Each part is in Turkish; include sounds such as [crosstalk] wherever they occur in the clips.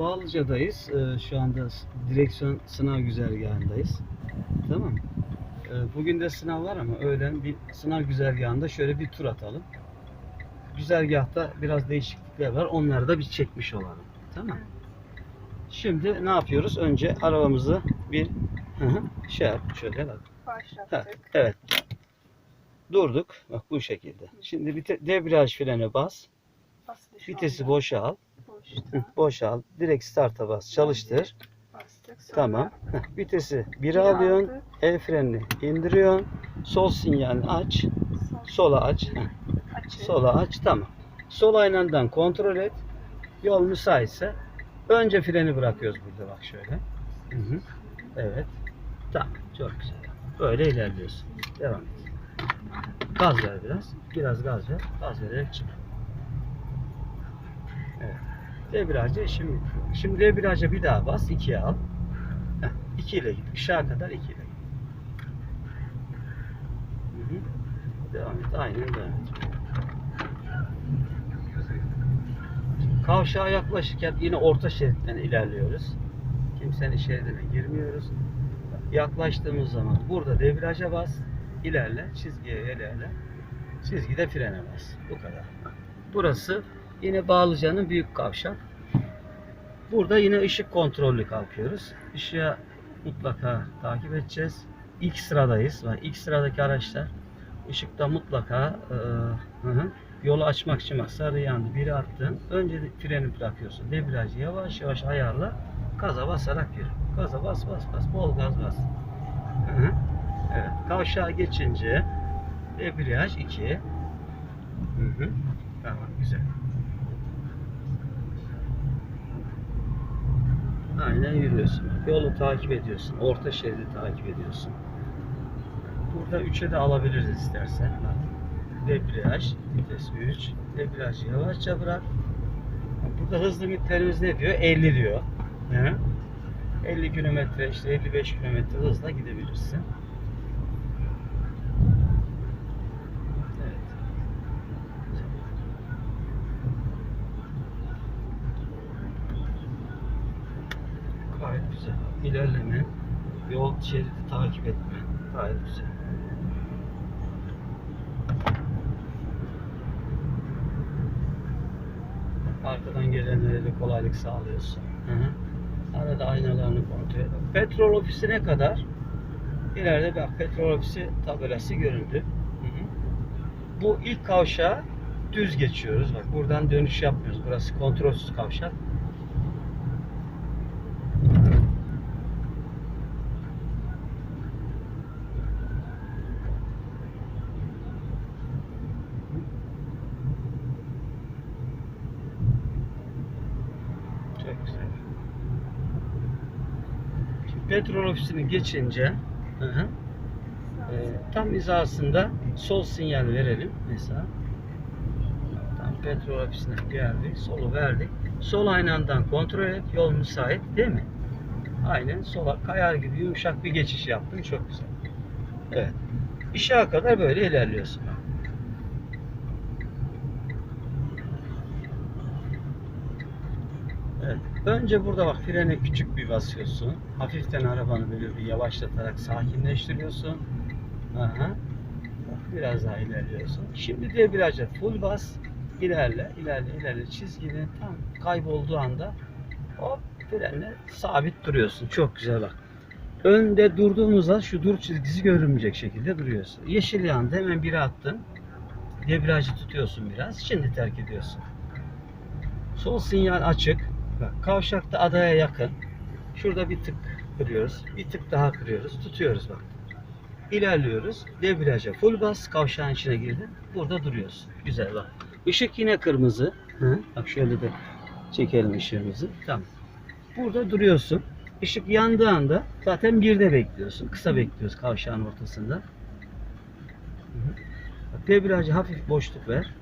Bağlıca'dayız. Ee, şu anda direksiyon sınav güzergahındayız. Tamam. Ee, bugün de sınav var ama öğlen bir sınav güzergahında şöyle bir tur atalım. Güzergahta biraz değişiklikler var. Onları da bir çekmiş olalım. Tamam. Şimdi ne yapıyoruz? Önce arabamızı bir hı hı, şey yap. Şöyle bak. Ha, evet. Durduk. Bak bu şekilde. Şimdi bir debriyaj frene bas. Vitesi boşa al. Hı, Boşal. Direkt start'a bas. Çalıştır. Bastık. Sonra Tamam. Heh, Vitesi 1'e bir alıyorsun. El frenini indiriyorsun. Sol sinyalini aç. Sol Sola aç. Heh. Sola aç. Tamam. Sol aynandan kontrol et. Yol müsaitse önce freni bırakıyoruz burada bak şöyle. Hı hı. Evet. Tamam. Çok güzel. Böyle ilerliyorsun. Devam et. Gaz ver biraz. Biraz gaz ver. Gaz vererek çık. Evet. Debriyaja şimdi şimdi debriyaja bir daha bas. 2'ye al. Heh, 2 ile git. Işığa kadar 2 ile. Devam et. Aynen devam et. Kavşağa yaklaşırken yine orta şeritten ilerliyoruz. Kimsenin şeridine girmiyoruz. Yaklaştığımız zaman burada debriyaja bas, ilerle, çizgiye ilerle. Çizgide frene bas. Bu kadar. Burası yine Bağlıca'nın büyük kavşak. Burada yine ışık kontrollü kalkıyoruz. Işığa mutlaka takip edeceğiz. İlk sıradayız. Bak, ilk sıradaki araçlar ışıkta mutlaka e, yolu açmak için bak sarı yandı biri attın. Önce de freni bırakıyorsun. Debriyajı yavaş yavaş ayarla. Gaza basarak yürü. Gaza bas bas bas. Bol gaz bas. Evet. Kavşağa geçince debriyaj 2. Hı hı. Tamam güzel. Aynen yürüyorsun. Yolu takip ediyorsun. Orta şeridi takip ediyorsun. Burada 3'e de alabiliriz istersen. Debriyaj, vites 3. Debriyajı yavaşça bırak. Burada hız limitlerimiz ne diyor? 50 diyor. Hı? 50 kilometre işte 55 kilometre hızla gidebilirsin. Evet. Gayet güzel. İlerleme, yol şeridi takip etme. Gayet güzel. Arkadan gelenlere de kolaylık sağlıyorsun. Hı hı. Arada aynalarını kontrol et. Petrol ofisine kadar ileride bak petrol ofisi tabelası göründü. Hı hı. Bu ilk kavşağı düz geçiyoruz. Bak buradan dönüş yapmıyoruz. Burası kontrolsüz kavşak. Çok güzel. Şimdi petrol ofisini geçince hı hı, e, tam hizasında sol sinyal verelim mesela. Tam petrol ofisine geldik, solu verdik. Sol aynandan kontrol et, yol müsait değil mi? Aynen sola kayar gibi yumuşak bir geçiş yaptın, çok güzel. Evet. Işığa kadar böyle ilerliyorsun. Evet. Önce burada bak frene küçük bir basıyorsun. Hafiften arabanı böyle bir yavaşlatarak sakinleştiriyorsun. Aha. Biraz daha ilerliyorsun. Şimdi debriyaja full bas. İlerle, ilerle, ilerle. Çizginin tam kaybolduğu anda hop frenle sabit duruyorsun. Çok güzel bak. Önde durduğumuzda şu dur çizgisi görünmeyecek şekilde duruyorsun. Yeşil yandı hemen biri attın. Debriyajı tutuyorsun biraz. Şimdi terk ediyorsun. Sol sinyal açık. Kavşakta adaya yakın. Şurada bir tık kırıyoruz. Bir tık daha kırıyoruz. Tutuyoruz bak. İlerliyoruz. Debriyaja full bas. Kavşağın içine girdin. Burada duruyorsun. Güzel bak. Işık yine kırmızı. Hı? Bak şöyle de çekelim ışığımızı. Tamam. Burada duruyorsun. Işık yandığı anda zaten birde bekliyorsun. Kısa bekliyoruz kavşağın ortasında. Debriyaja hafif boşluk ver.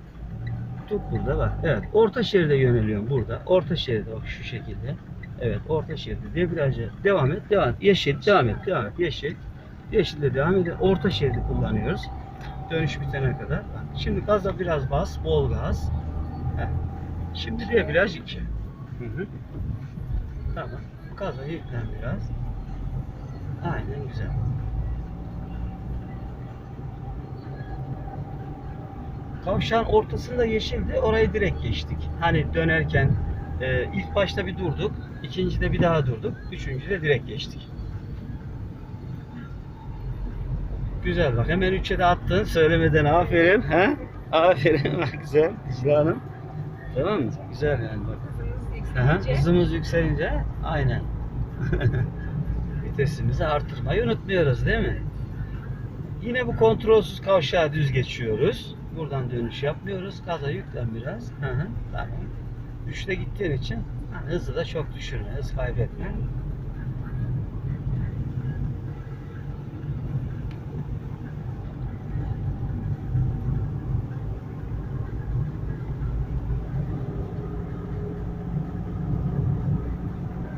Tut burada bak. Evet. Orta şeride yöneliyorum burada. Orta şeride bak şu şekilde. Evet. Orta şeride. Debriyaja devam et. Devam et. Yeşil. Devam et. Devam et. Yeşil. Yeşilde devam et. Orta şeridi kullanıyoruz. Dönüş bitene kadar. Bak, Şimdi gaza biraz bas. Bol gaz. Heh. Şimdi debriyaj 2. Hı hı. Tamam. Gaza yüklen biraz. Aynen güzel. Kavşağın ortasında yeşildi. Orayı direkt geçtik. Hani dönerken e, ilk başta bir durduk. ikincide bir daha durduk. Üçüncüde direkt geçtik. Güzel bak. Hemen üçe de attın. Söylemeden aferin. Ha? Aferin. Bak güzel. Dicle Hanım. Tamam mı? Güzel yani bak. Aha, hızımız yükselince aynen. [laughs] Vitesimizi artırmayı unutmuyoruz değil mi? Yine bu kontrolsüz kavşağı düz geçiyoruz. Buradan dönüş yapmıyoruz. Gaza yüklen biraz. Hı hı, tamam. Üçte gittiğin için ha, hızı da çok düşürme, hız kaybetme.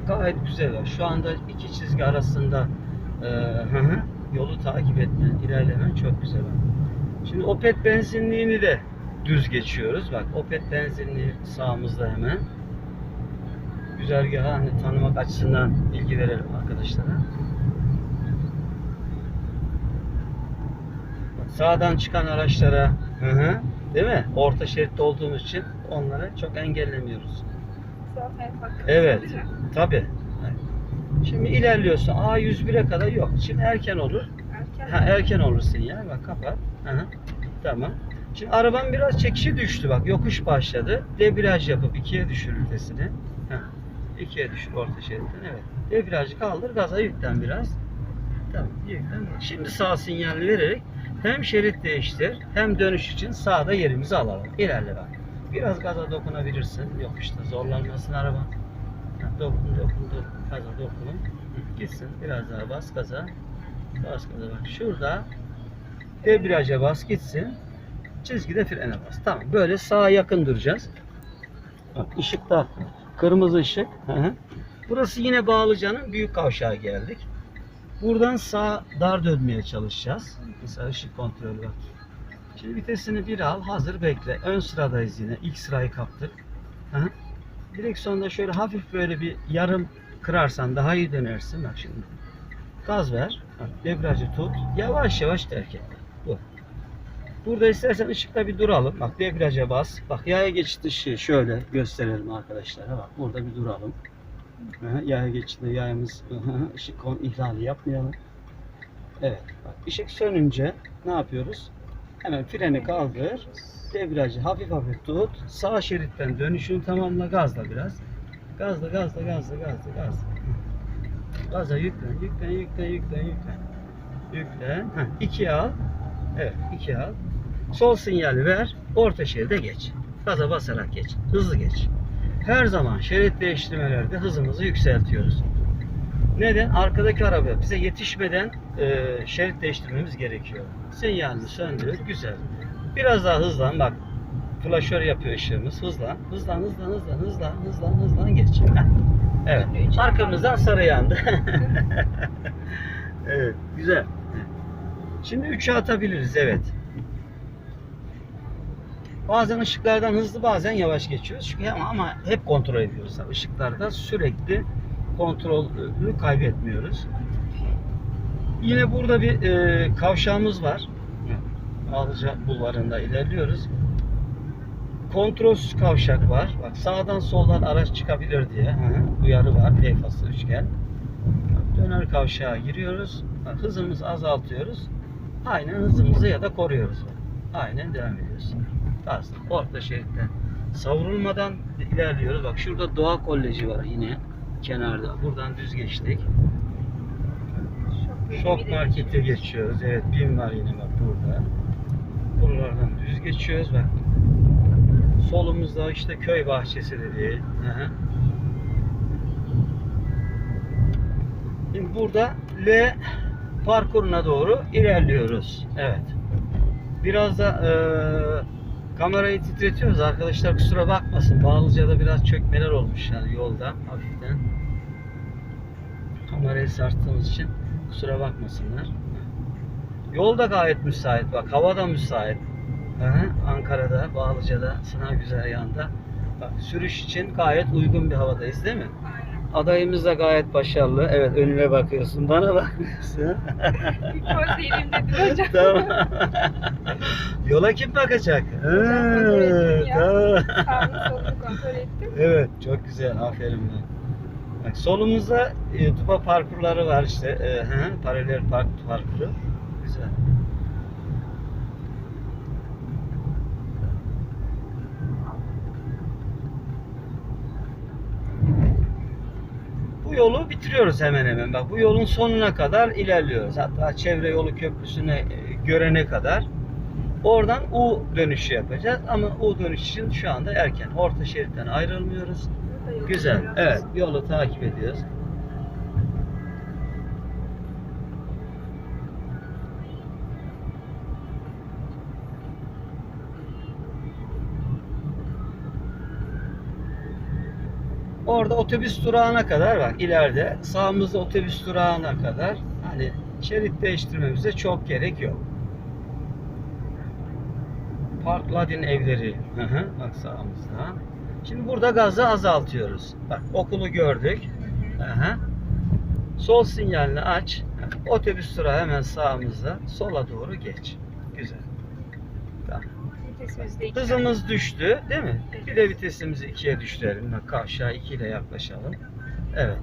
Gayet güzel. Şu anda iki çizgi arasında e, yolu takip etme, ilerlemen çok güzel. var. Şimdi Opet benzinliğini de düz geçiyoruz. Bak Opet benzinliği sağımızda hemen. Güzergahı hani tanımak açısından bilgi verelim arkadaşlara. Sağdan çıkan araçlara hı hı, değil mi? Orta şeritte olduğumuz için onları çok engellemiyoruz. Evet. Tabii. Şimdi ilerliyorsun. A101'e kadar yok. Şimdi erken olur. Ha, erken olursun ya. Bak kapat. Hı. Tamam. Şimdi araban biraz çekişi düştü bak. Yokuş başladı. Debriyaj yapıp ikiye düşür vitesini. Heh. İkiye düşür orta şeritten. Evet. Debriyajı kaldır. Gaza yüklen biraz. Tamam. Yüklen. Şimdi sağ sinyal vererek hem şerit değiştir hem dönüş için sağda yerimizi alalım. İlerle bak. Biraz gaza dokunabilirsin. Yokuşta zorlanmasın araban. Ha, Dokun dokun dokun. Gaza dokunun. Gitsin. Biraz daha bas gaza. Bas gaza bak. Şurada debriyaja bas gitsin. Çizgide frene bas. Tamam. Böyle sağa yakın duracağız. Bak ışıkta kırmızı ışık. Burası yine Bağlıca'nın büyük kavşağı geldik. Buradan sağ dar dönmeye çalışacağız. Mesela ışık kontrolü bak. Şimdi vitesini bir al, hazır bekle. Ön sıradayız yine. İlk sırayı kaptık. Direksiyonda şöyle hafif böyle bir yarım kırarsan daha iyi dönersin. Bak şimdi. Gaz ver. Debriyajı tut. Yavaş yavaş terk. Bu. Burada istersen ışıkta bir duralım. Bak debriyaja bas. Bak yaya geçit ışığı şöyle gösterelim arkadaşlara. Bak burada bir duralım. Yaya geçidi yayamız aha, ışık kon ihlali yapmayalım. Evet. Bak ışık sönünce ne yapıyoruz? Hemen freni kaldır. Debriyajı hafif hafif tut. Sağ şeritten dönüşünü tamamla gazla biraz. Gazla gazla gazla gazla gazla. Gaza yüklen yüklen yüklen yüklen yüklen. Yüklen. Heh, ikiye al. Evet ikiye al. Sol sinyali ver. Orta şeride geç. Gaza basarak geç. Hızlı geç. Her zaman şerit değiştirmelerde hızımızı yükseltiyoruz. Neden? Arkadaki araba bize yetişmeden e, şerit değiştirmemiz gerekiyor. Sinyalini söndür. Güzel. Biraz daha hızlan. Bak flaşör yapıyor ışığımız. Hızlan. Hızlan, hızlan, hızlan, hızlan, hızlan, hızlan geç. Evet. Arkamızdan sarı yandı. [laughs] evet. Güzel. Şimdi 3'e atabiliriz. Evet. Bazen ışıklardan hızlı bazen yavaş geçiyoruz. Çünkü ama, ama hep kontrol ediyoruz. Işıklarda sürekli kontrolü kaybetmiyoruz. Yine burada bir e, kavşağımız var. Ağlıca bulvarında ilerliyoruz. Kontrolsüz kavşak var. Bak sağdan soldan araç çıkabilir diye hı hı, uyarı var. Levhası üçgen. Bak, döner kavşağa giriyoruz. Bak, hızımızı azaltıyoruz. Aynen hızımızı ya da koruyoruz. Aynen devam ediyoruz. Gaz. Orta şeritten savrulmadan ilerliyoruz. Bak şurada Doğa Koleji var yine kenarda. Buradan düz geçtik. Şok, markete geçiyoruz. Evet BİM var yine bak burada. Buralardan düz geçiyoruz bak. Solumuzda işte köy bahçesi dedi. Şimdi burada L parkuruna doğru ilerliyoruz. Evet. Biraz da eee, kamerayı titretiyoruz arkadaşlar kusura bakmasın. Bağlıca'da biraz çökmeler olmuş yani yolda hafiften. Kamerayı sarttığımız için kusura bakmasınlar. Yol da gayet müsait bak hava da müsait. Hı, Ankara'da, Bağlıca'da, sınav güzergahında. Bak sürüş için gayet uygun bir havadayız değil mi? Aynen. Adayımız da gayet başarılı. Evet önüne bakıyorsun. Bana [laughs] bakmıyorsun. Bir poz elimdedir hocam. [laughs] tamam. Yola kim bakacak? Ha, ettim ya. tamam. Kontrol ettim. Evet çok güzel. Aferin. be. Bak, solumuzda e, duba parkurları var işte. E, hı, paralel park parkuru. Güzel. Bu yolu bitiriyoruz hemen hemen. Bak bu yolun sonuna kadar ilerliyoruz. Hatta çevre yolu köprüsüne e, görene kadar. Oradan U dönüşü yapacağız ama U dönüş için şu anda erken. Orta şeritten ayrılmıyoruz. Güzel. Evet, yolu takip ediyoruz. Orada otobüs durağına kadar bak ileride sağımızda otobüs durağına kadar hani şerit değiştirmemize çok gerek yok. Park Ladin evleri. Bak sağımızda. Şimdi burada gazı azaltıyoruz. Bak okulu gördük. Hı. Sol sinyalini aç. Otobüs durağı hemen sağımızda. Sola doğru geç. Güzel. Vitesimiz de iki. Hızımız düştü değil mi? Bir de vitesimizi ikiye düşürelim. Kavşağa 2 ile yaklaşalım. Evet.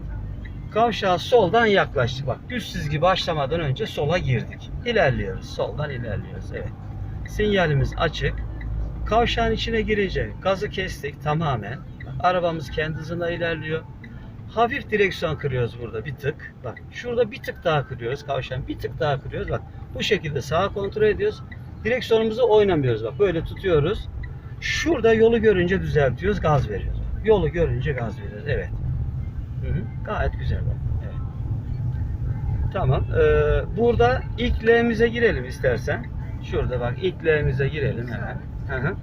Kavşağa soldan yaklaştık. Bak düz çizgi başlamadan önce sola girdik. İlerliyoruz. Soldan ilerliyoruz. Evet. Sinyalimiz açık. Kavşağın içine girince gazı kestik tamamen. Arabamız kendi hızında ilerliyor. Hafif direksiyon kırıyoruz burada bir tık. Bak şurada bir tık daha kırıyoruz kavşağın. Bir tık daha kırıyoruz. Bak bu şekilde sağa kontrol ediyoruz. Direksiyonumuzu oynamıyoruz bak böyle tutuyoruz. Şurada yolu görünce düzeltiyoruz, gaz veriyoruz. Yolu görünce gaz veriyoruz. Evet. Hı hı. Gayet güzel bak. Evet. Tamam. Ee, burada ilk L'mize girelim istersen. Şurada bak ilk L'mize girelim hemen. Hı hı.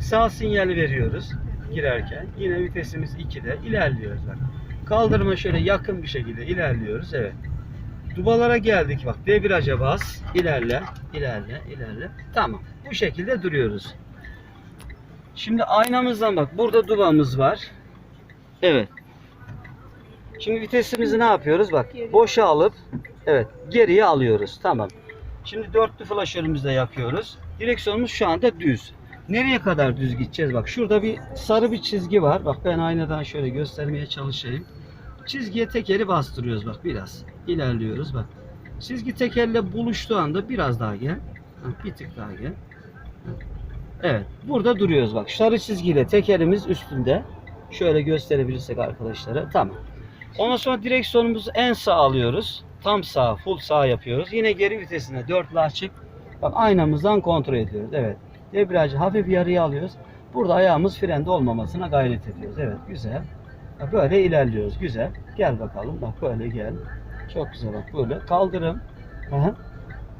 Sağ sinyali veriyoruz girerken. Yine vitesimiz 2'de ilerliyoruz bak. Kaldırıma şöyle yakın bir şekilde ilerliyoruz. Evet. Dubalara geldik bak. Debriyaja bas. ilerle, ilerle, ilerle. Tamam. Bu şekilde duruyoruz. Şimdi aynamızdan bak. Burada dubamız var. Evet. Şimdi vitesimizi ne yapıyoruz? Bak. Boşa alıp evet geriye alıyoruz. Tamam. Şimdi dörtlü flaşörümüzle yakıyoruz. Direksiyonumuz şu anda düz. Nereye kadar düz gideceğiz? Bak şurada bir sarı bir çizgi var. Bak ben aynadan şöyle göstermeye çalışayım. Çizgiye tekeri bastırıyoruz bak biraz. İlerliyoruz bak. Çizgi tekerle buluştuğu anda biraz daha gel. Bir tık daha gel. Evet. Burada duruyoruz bak. Sarı çizgiyle tekerimiz üstünde. Şöyle gösterebilirsek arkadaşlara. Tamam. Ondan sonra direksiyonumuzu en sağ alıyoruz. Tam sağ, full sağ yapıyoruz. Yine geri vitesine dörtlü açık. Bak aynamızdan kontrol ediyoruz. Evet. Debriyajı hafif yarıya alıyoruz. Burada ayağımız frende olmamasına gayret ediyoruz. Evet güzel. Böyle ilerliyoruz. Güzel. Gel bakalım. Bak böyle gel. Çok güzel bak böyle. Kaldırım. Aha.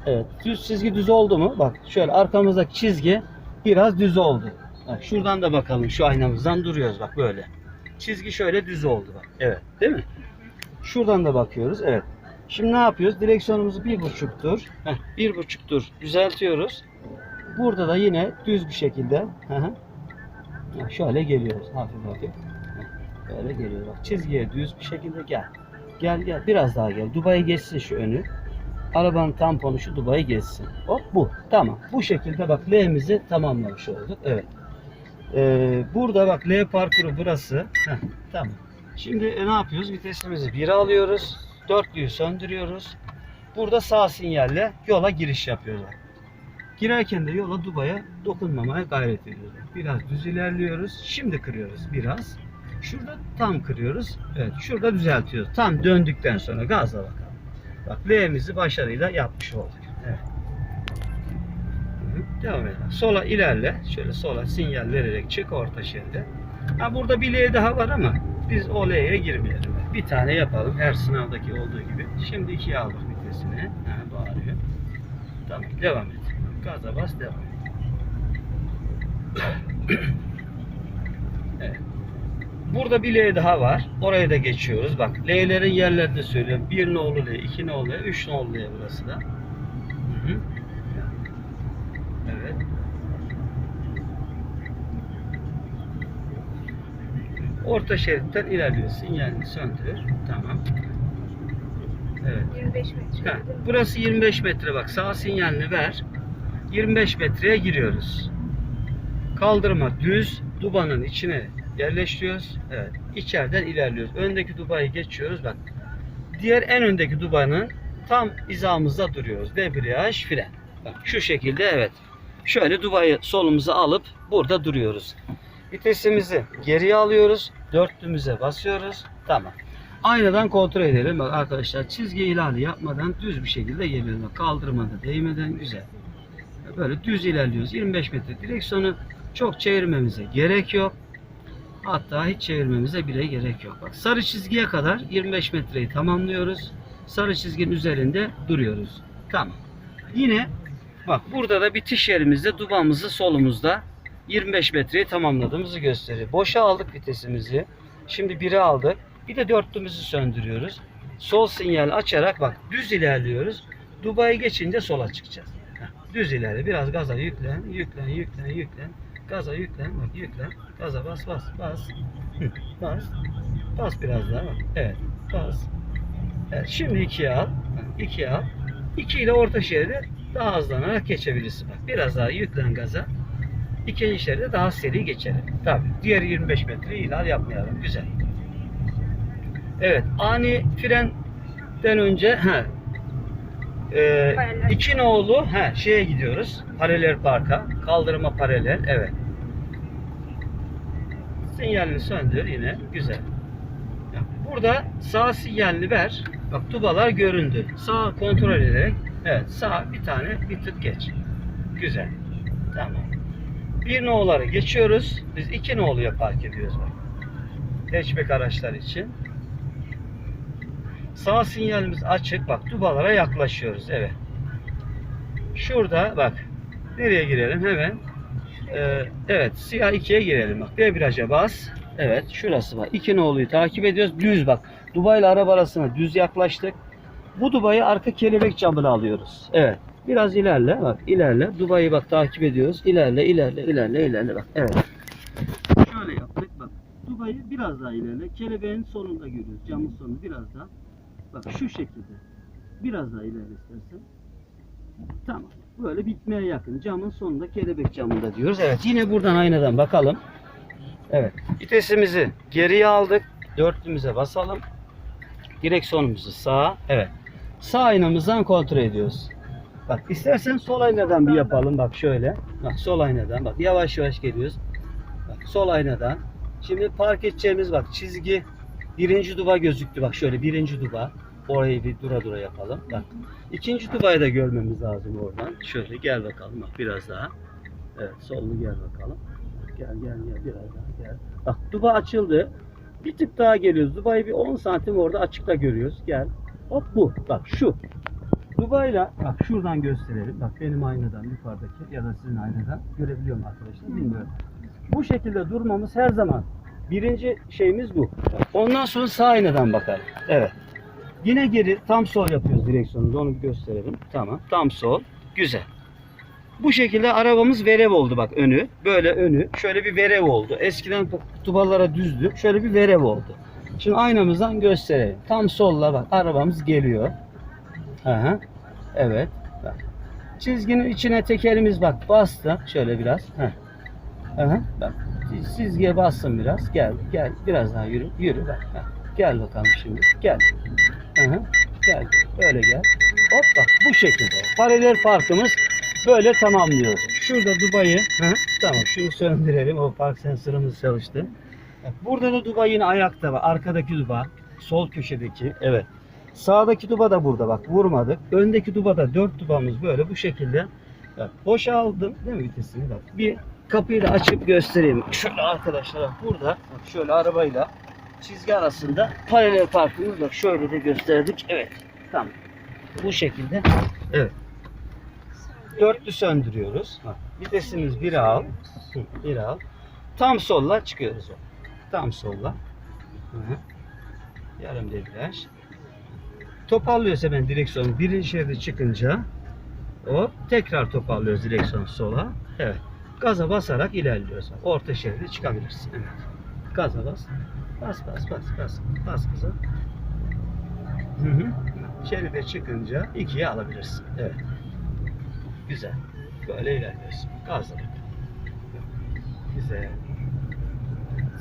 Evet. Düz çizgi düz oldu mu? Bak şöyle arkamızdaki çizgi biraz düz oldu. Bak şuradan da bakalım. Şu aynamızdan duruyoruz bak böyle. Çizgi şöyle düz oldu bak. Evet. Değil mi? Şuradan da bakıyoruz. Evet. Şimdi ne yapıyoruz? Direksiyonumuzu bir buçuk tur. Heh, bir buçuk tur düzeltiyoruz. Burada da yine düz bir şekilde. Hı hı. Şöyle geliyoruz hafif hafif. Böyle geliyoruz. Bak çizgiye düz bir şekilde gel. Gel gel biraz daha gel. Dubai'ye geçsin şu önü. Arabanın tamponu şu Dubai'ye geçsin. Hop bu. Tamam. Bu şekilde bak L'mizi tamamlamış olduk. Evet. Ee, burada bak L parkuru burası. Heh, tamam. Şimdi e, ne yapıyoruz? Vitesimizi 1'e alıyoruz. Dörtlüyü söndürüyoruz. Burada sağ sinyalle yola giriş yapıyoruz. Bak. Girerken de yola Dubai'ye dokunmamaya gayret ediyoruz. Biraz düz ilerliyoruz. Şimdi kırıyoruz biraz. Şurada tam kırıyoruz. Evet şurada düzeltiyoruz. Tam döndükten sonra gazla bakalım. Bak L'mizi başarıyla yapmış olduk. Evet. Devam edelim. Sola ilerle. Şöyle sola sinyal vererek çık orta şeride. Ha burada bir L daha var ama biz o L'ye girmeyelim. Bir tane yapalım her sınavdaki olduğu gibi. Şimdi ikiye aldık vitesini. Ha, bağırıyor. Tamam devam et. Gaza bas devam et. [clears throat] evet. Burada bir L daha var. Oraya da geçiyoruz. Bak L'lerin yerlerini söylüyorum. Bir nolu L, iki nolu L, üç nolu L burası da. Hı hı. Evet. Orta şeritten ilerliyor. Sinyalini söndür. Tamam. Evet. 25 metre. Ha, burası 25 metre bak. Sağ sinyalini ver. 25 metreye giriyoruz. Kaldırma düz. Dubanın içine yerleştiriyoruz. Evet. İçeriden ilerliyoruz. Öndeki dubayı geçiyoruz. Bak. Diğer en öndeki dubanın tam hizamızda duruyoruz. Debriyaj, fren. Bak şu şekilde evet. Şöyle dubayı solumuza alıp burada duruyoruz. Vitesimizi geriye alıyoruz. Dörtlümüze basıyoruz. Tamam. Aynadan kontrol edelim. Bak arkadaşlar çizgi ihlali yapmadan düz bir şekilde geliyoruz. Bak kaldırmada değmeden güzel. Böyle düz ilerliyoruz. 25 metre direksiyonu çok çevirmemize gerek yok. Hatta hiç çevirmemize bile gerek yok. Bak sarı çizgiye kadar 25 metreyi tamamlıyoruz. Sarı çizginin üzerinde duruyoruz. Tamam. Yine bak burada da bitiş yerimizde dubamızı solumuzda 25 metreyi tamamladığımızı gösteriyor. Boşa aldık vitesimizi. Şimdi 1'e aldık. Bir de dörtlümüzü söndürüyoruz. Sol sinyal açarak bak düz ilerliyoruz. Dubai'yi geçince sola çıkacağız. Düz ilerle. Biraz gaza yüklen, yüklen, yüklen, yüklen. Gaza yüklen, bak yüklen. Gaza bas, bas, bas. Hı, bas. Bas biraz daha. Evet, bas. Evet, şimdi ikiye al. İkiye al. İki ile orta şeridi daha hızlanarak geçebilirsin. Bak, biraz daha yüklen gaza. İkinci şeride daha seri geçelim. Tabii. Diğer 25 metre ihlal yapmayalım. Güzel. Evet. Ani frenden önce ha, e, Paralel. iki nolu ha, şeye gidiyoruz. Paralel parka. Kaldırıma paralel. Evet. Sinyalini söndür yine. Güzel. Burada sağ sinyalini ver. Bak tubalar göründü. Sağ kontrol ederek evet sağ bir tane bir tık geç. Güzel. Tamam. Bir no'ları geçiyoruz. Biz iki no'luya park ediyoruz bak. Hatchback araçlar için. Sağ sinyalimiz açık. Bak dubalara yaklaşıyoruz. Evet. Şurada bak. Nereye girelim? Hemen. Ee, evet. Siyah 2'ye girelim. Bak. Debriyaja bas. Evet. Şurası var. İki noluyu takip ediyoruz. Düz bak. Dubai ile araba arasına düz yaklaştık. Bu Dubai'yi arka kelebek camına alıyoruz. Evet. Biraz ilerle. Bak ilerle. Dubai'yi bak takip ediyoruz. İlerle, ilerle, ilerle, ilerle. Bak. Evet. Şöyle yaptık. Bak. Dubai'yi biraz daha ilerle. Kelebeğin sonunda görüyoruz. Camın sonunu biraz daha. Bak şu şekilde. Biraz daha ilerle istersen. Tamam. Böyle bitmeye yakın. Camın sonunda kelebek camında diyoruz. Evet. Yine buradan aynadan bakalım. Evet. Vitesimizi geriye aldık. Dörtlümüze basalım. Direksiyonumuzu sağa. Evet. Sağ aynamızdan kontrol ediyoruz. Bak istersen sol aynadan bir yapalım. Bak şöyle. Bak sol aynadan. Bak yavaş yavaş geliyoruz. Bak sol aynadan. Şimdi park edeceğimiz bak çizgi birinci duba gözüktü. Bak şöyle birinci duba. Orayı bir dura dura yapalım. Bak. ikinci dubayı da görmemiz lazım oradan. Şöyle gel bakalım. Bak biraz daha. Evet solunu gel bakalım. Gel gel gel biraz daha gel. Bak duba açıldı. Bir tık daha geliyoruz. Dubai'yi bir 10 santim orada açıkta görüyoruz. Gel. Hop bu. Bak şu. Dubai'yle bak şuradan gösterelim. Bak benim aynadan yukarıdaki ya da sizin aynadan görebiliyor mu arkadaşlar bilmiyorum. Bu şekilde durmamız her zaman birinci şeyimiz bu. Ondan sonra sağ aynadan bakalım. Evet. Yine geri tam sol yapıyoruz direksiyonumuzu. Onu bir gösterelim. Tamam. Tam sol. Güzel. Bu şekilde arabamız verev oldu bak önü. Böyle önü. Şöyle bir verev oldu. Eskiden tubalara düzdü. Şöyle bir verev oldu. Şimdi aynamızdan gösterelim. Tam solla bak arabamız geliyor. Aha. Evet. Bak. Çizginin içine tekerimiz bak bastı. Şöyle biraz. Heh. Aha. Bak. Çizgiye bassın biraz. Gel. Gel. Biraz daha yürü. Yürü bak. Heh. Gel bakalım şimdi. Gel. Aha. Gel. Böyle gel. Hop bak bu şekilde. Paralel parkımız böyle tamamlıyoruz. Şurada Dubai'yi. Hı, Tamam şunu söndürelim. O park sensörümüz çalıştı. Bak, Burada da Dubai yine ayakta var. Arkadaki Duba. Sol köşedeki. Evet. Sağdaki duba da burada bak vurmadık. Öndeki duba da dört dubamız böyle bu şekilde. Bak, boşa aldım değil mi vitesini bak. Bir kapıyı da açıp göstereyim. Şöyle arkadaşlar burada şöyle arabayla çizgi arasında paralel parkımız bak şöyle de gösterdik. Evet. Tamam. Bu şekilde. Evet. Dörtlü söndürüyoruz. Vitesimiz bir al. Bir al. Tam solla çıkıyoruz. Tam solla. Hı. Yarım debriyaj. Toparlıyoruz hemen direksiyonu birinci şeride çıkınca o tekrar toparlıyoruz direksiyonu sola. Evet. Gaza basarak ilerliyoruz. Orta şeride çıkabilirsin. Evet. Gaza bas. Bas bas bas bas. Bas kızım. Hı hı. Şeride çıkınca ikiye alabilirsin. Evet. Güzel. Böyle ilerliyorsun. Gazla. Güzel.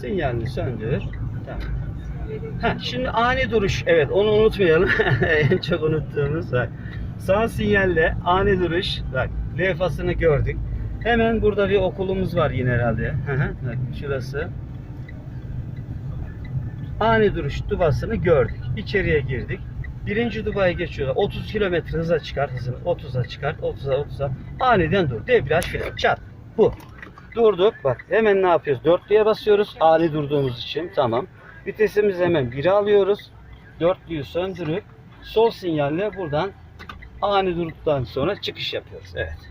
Sinyalini söndür. Tamam. Ha, şimdi ani duruş. Evet onu unutmayalım. [laughs] en çok unuttuğumuz bak. Sağ sinyalle ani duruş. Bak levhasını gördük. Hemen burada bir okulumuz var yine herhalde. Şurası. Ani duruş dubasını gördük. İçeriye girdik. Birinci dubaya geçiyorlar. 30 kilometre hıza çıkar hızını. 30'a çıkar. 30'a 30'a. Aniden dur. Debriyaj fren. Çat. Bu. Durduk. Bak hemen ne yapıyoruz? Dörtlüye basıyoruz. Ani durduğumuz için. Tamam. Vitesimizi hemen 1'e alıyoruz. Dörtlüyü söndürüp sol sinyalle buradan ani durduktan sonra çıkış yapıyoruz. Evet.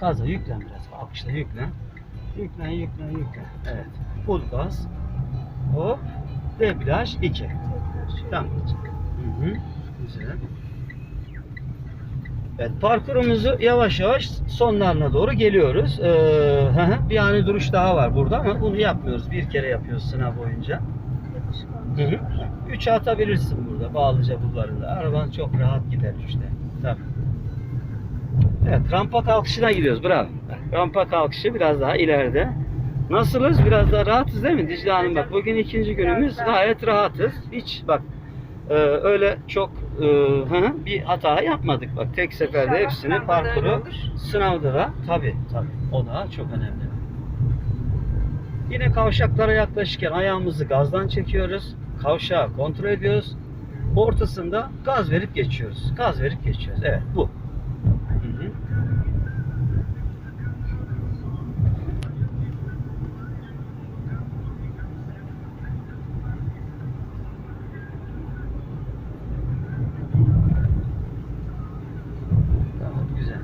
Gaza yüklen biraz. Alkışla yüklen. Yüklen, yüklen, yüklen. Evet. Full gaz. Hop. Debriyaj 2. Tamam. Hı hı. Güzel. Evet, parkurumuzu yavaş yavaş sonlarına doğru geliyoruz. Ee, bir ani duruş daha var burada ama bunu yapmıyoruz. Bir kere yapıyoruz sınav boyunca. Hı hı. Üçe atabilirsin burada Bağlıca bulvarında. Araban çok rahat gider üçte. Tabii. Evet, rampa kalkışına gidiyoruz. Bravo. Rampa kalkışı biraz daha ileride. Nasılız? Biraz daha rahatız değil mi Dicle Hanım? Bak bugün ikinci günümüz gayet rahatız. Hiç bak e, öyle çok e, hı bir hata yapmadık. Bak tek seferde İnşallah hepsini sınavda da öyle parkuru olur. sınavda da tabi tabi o da çok önemli. Yine kavşaklara yaklaşırken ayağımızı gazdan çekiyoruz. Kavşağı kontrol ediyoruz. Ortasında gaz verip geçiyoruz. Gaz verip geçiyoruz. Evet bu. Hı hı. Tamam güzel.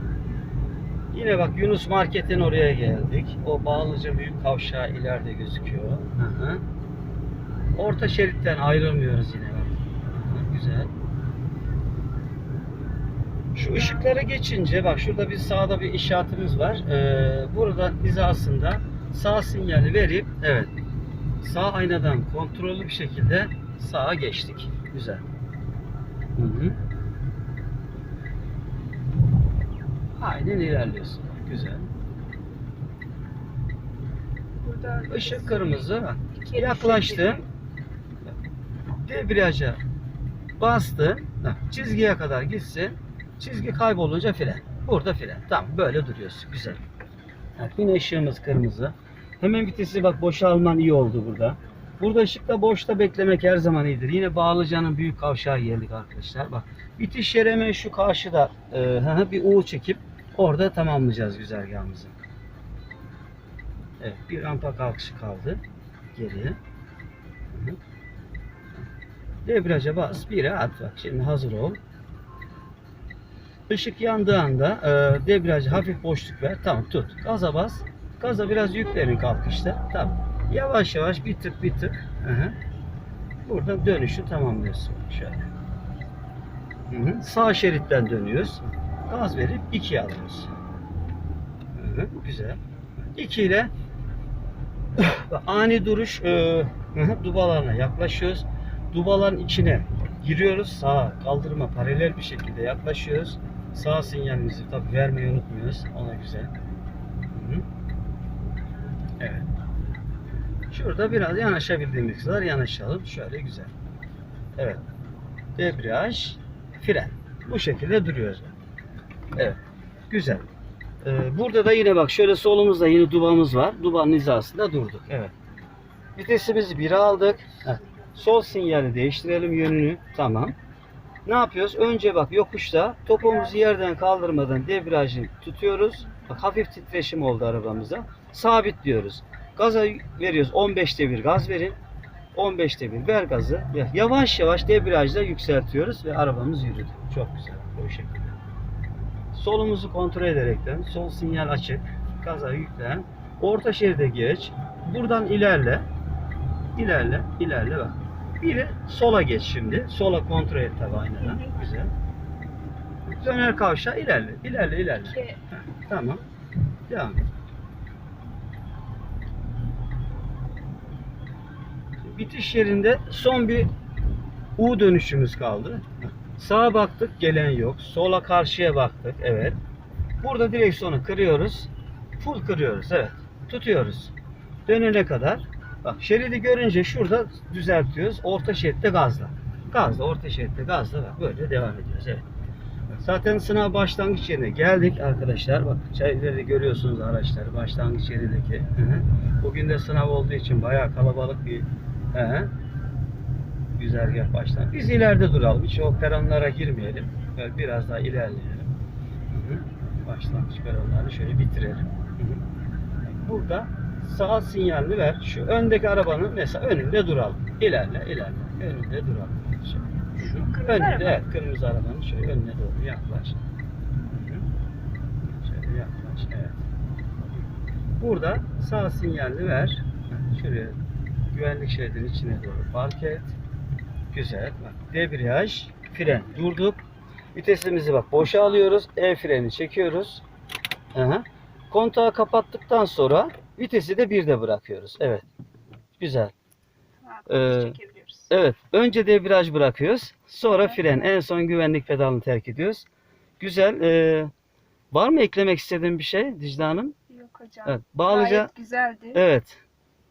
Yine bak Yunus Market'in oraya geldik. O Bağlıca büyük kavşağı ileride gözüküyor. Hı hı. Orta şeritten ayrılmıyoruz yine. Hı güzel. Şu ışıklara geçince bak şurada bir sağda bir işaretimiz var. Ee, burada hizasında sağ sinyali verip evet sağ aynadan kontrollü bir şekilde sağa geçtik. Güzel. Hı hı. Aynen ilerliyorsun. Güzel. Burada Işık kırmızı. Kere Yaklaştı. Debriyaja bastı. Çizgiye kadar gitsin. Çizgi kaybolunca fren. Burada fren. Tamam böyle duruyorsun. Güzel. Yine ışığımız kırmızı. Hemen vitesi bak boşalman iyi oldu burada. Burada ışıkta boşta beklemek her zaman iyidir. Yine Bağlıca'nın büyük kavşağı geldik arkadaşlar. Bak bitiş yeri hemen şu karşıda e, bir U çekip orada tamamlayacağız güzergahımızı. Evet bir rampa kalkışı kaldı. Geriye. Debriyaja bas. Bire at bak. Şimdi hazır ol. Işık yandığı anda e, debriyaja hafif boşluk ver. Tamam tut. Gaza bas. Gaza biraz yüklerin kalkışta. Tamam. Yavaş yavaş bir tık bir tık. Hı hı. Burada dönüşü tamamlıyorsun. Şöyle. Hı hı. Sağ şeritten dönüyoruz. Gaz verip ikiye alıyoruz. Hı hı. Güzel. 2 ile [laughs] ani duruş e, dubalarına yaklaşıyoruz. Dubaların içine giriyoruz. Sağa kaldırıma paralel bir şekilde yaklaşıyoruz. Sağ sinyalimizi tabi vermeyi unutmuyoruz. Ona güzel. Evet. Şurada biraz yanaşabildiğimiz kadar yanaşalım. Şöyle güzel. Evet. Debriyaj, fren. Bu şekilde duruyoruz. Evet. Güzel. Ee, burada da yine bak şöyle solumuzda yine dubamız var. Dubanın hizasında durduk. Evet. Vitesimizi 1'e aldık. Heh. Sol sinyali değiştirelim yönünü. Tamam. Ne yapıyoruz? Önce bak yokuşta topumuzu yerden kaldırmadan debriyajı tutuyoruz. Bak hafif titreşim oldu arabamıza. Sabit diyoruz. Gaza veriyoruz. 15'te bir gaz verin. 15'te bir ver gazı. Yavaş yavaş debriyajla yükseltiyoruz ve arabamız yürüdü. Çok güzel. Bu şekilde. Solumuzu kontrol ederekten sol sinyal açık. Gaza yüklen. Orta şeride geç. Buradan ilerle. İlerle. ilerle bak. Biri sola geç şimdi. Sola kontrol et tabi aynadan. Güzel. Döner kavşa ilerle. İlerle ilerle. İki. Tamam. Devam et. bitiş yerinde son bir U dönüşümüz kaldı. Sağa baktık gelen yok. Sola karşıya baktık. Evet. Burada direksiyonu kırıyoruz. Full kırıyoruz. Evet. Tutuyoruz. Dönene kadar. Bak şeridi görünce şurada düzeltiyoruz. Orta şeritte gazla. Gazla, orta şeritte gazla. Bak böyle devam ediyoruz. Evet. Zaten sınav başlangıç yerine geldik arkadaşlar. Bak çayları görüyorsunuz araçları başlangıç yerindeki. Bugün de sınav olduğu için bayağı kalabalık bir hı hı, güzergah başlangıç. Biz ileride duralım. Hiç o peronlara girmeyelim. Böyle biraz daha ilerleyelim. Başlangıç peronlarını şöyle bitirelim. Burada sağ sinyalini ver. Şu öndeki arabanın mesela önünde duralım. İlerle, ilerle. Önünde duralım. Şöyle. Şu kırmızı Önünde, araba. evet, kırmızı arabanın şöyle önüne doğru yaklaş. Şöyle yaklaş, evet. Burada sağ sinyalini ver. Şuraya güvenlik şeridinin içine doğru park et. Güzel. Bak, debriyaj, fren. Durduk. Vitesimizi bak boşa alıyoruz. El freni çekiyoruz. Aha. Kontağı kapattıktan sonra vitesi de birde bırakıyoruz. Evet. Güzel. Ee. Evet. Önce debriyaj bırakıyoruz. Sonra fren. En son güvenlik pedalını terk ediyoruz. Güzel. Ee, var mı eklemek istediğin bir şey Dicle Hanım? Yok hocam. Evet. Bağlıca Gayet güzeldi. evet.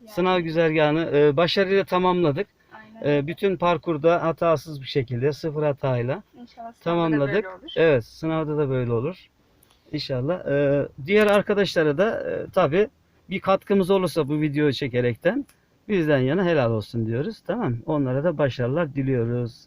Yani, Sınav güzergahını e, başarıyla tamamladık. E, bütün parkurda hatasız bir şekilde sıfır hatayla İnşallah da tamamladık. böyle olur. Evet, sınavda da böyle olur. İnşallah. E, diğer arkadaşlara da e, tabii bir katkımız olursa bu videoyu çekerekten bizden yana helal olsun diyoruz. Tamam? Onlara da başarılar diliyoruz.